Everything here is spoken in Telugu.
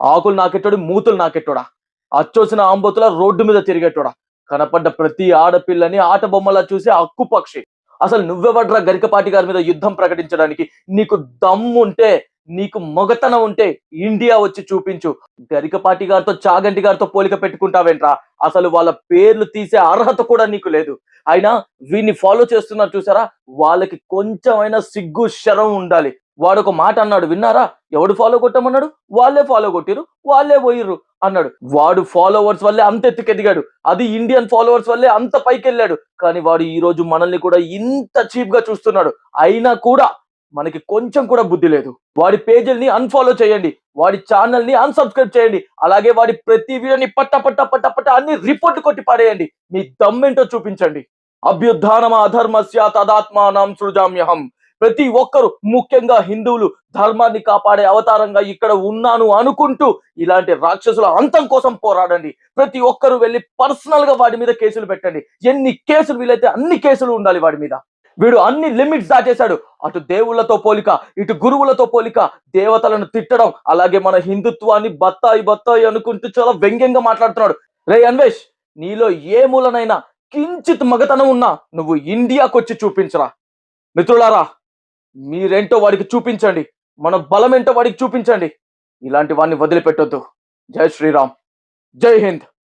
ఆకులు నాకెట్టాడు మూతులు నాకెట్టోడా? అచ్చొచ్చిన ఆంబోతుల రోడ్డు మీద తిరిగేటోడా కనపడ్డ ప్రతి ఆడపిల్లని ఆట బొమ్మలా చూసి అక్కు పక్షి. అసలు నువ్వెవడ్రా గరికపాటి గారి మీద యుద్ధం ప్రకటించడానికి? నీకు దమ్ముంటే నీకు మొగతనం ఉంటే ఇండియా వచ్చి చూపించు. గరికపాటి గారితో చాగంటి గారితో పోలిక పెట్టుకుంటావేంట్రా? అసలు వాళ్ళ పేర్లు తీసే అర్హత కూడా నీకు లేదు. అయినా వీన్ని ఫాలో చేస్తున్నారు చూసారా? వాళ్ళకి కొంచెమైనా సిగ్గు శరం ఉండాలి. వాడు ఒక మాట అన్నాడు విన్నారా? ఎవడు ఫాలో కొట్టమన్నాడు? వాళ్ళే ఫాలో కొట్టిరు వాళ్ళే పోయిర్రు అన్నాడు. వాడు ఫాలోవర్స్ వల్లే అంత ఎత్తుకెదిగాడు. అది ఇండియన్ ఫాలోవర్స్ వల్లే అంత పైకి వెళ్ళాడు కానీ వాడు ఈ రోజు మనల్ని కూడా ఇంత చీప్గా చూస్తున్నాడు. అయినా కూడా మనకి కొంచెం కూడా బుద్ధి లేదు. వాడి పేజీల్ని అన్ఫాలో చేయండి. వాడి ఛానల్ని అన్సబ్స్క్రైబ్ చేయండి. అలాగే వాడి ప్రతి వీడియోని పట్ట పట్ట పట్ట పట్ట అన్ని రిపోర్ట్ కొట్టి పడేయండి మీ దమ్మేంటో చూపించండి. అభ్యుద్ధానమ అధర్మస్య తదాత్మానం సృజామ్యహం. ప్రతి ఒక్కరు ముఖ్యంగా హిందువులు ధర్మాన్ని కాపాడే అవతారంగా ఇక్కడ ఉన్నాను అనుకుంటూ ఇలాంటి రాక్షసుల అంతం కోసం పోరాడండి. ప్రతి ఒక్కరు వెళ్ళి పర్సనల్గా వాడి మీద కేసులు పెట్టండి. ఎన్ని కేసులు వీలైతే అన్ని కేసులు ఉండాలి వాడి మీద. వీడు అన్ని లిమిట్స్ దాటేశాడు. అటు దేవుళ్ళతో పోలిక ఇటు గురువులతో పోలిక దేవతలను తిట్టడం అలాగే మన హిందుత్వాన్ని బత్తాయి బత్తాయి అనుకుంటూ చాలా వ్యంగ్యంగా మాట్లాడుతున్నాడు. రే అన్వేష్ నీలో ఏ మూలనైనా కించిత్ మగతనం ఉన్నా నువ్వు ఇండియాకొచ్చి చూపించరా. మిత్రులారా మీరేంటో వాడికి చూపించండి. మన బలమేంటో వాడికి చూపించండి. ఇలాంటి వాడిని వదిలిపెట్టొద్దు. జై శ్రీరామ్. జై హింద్.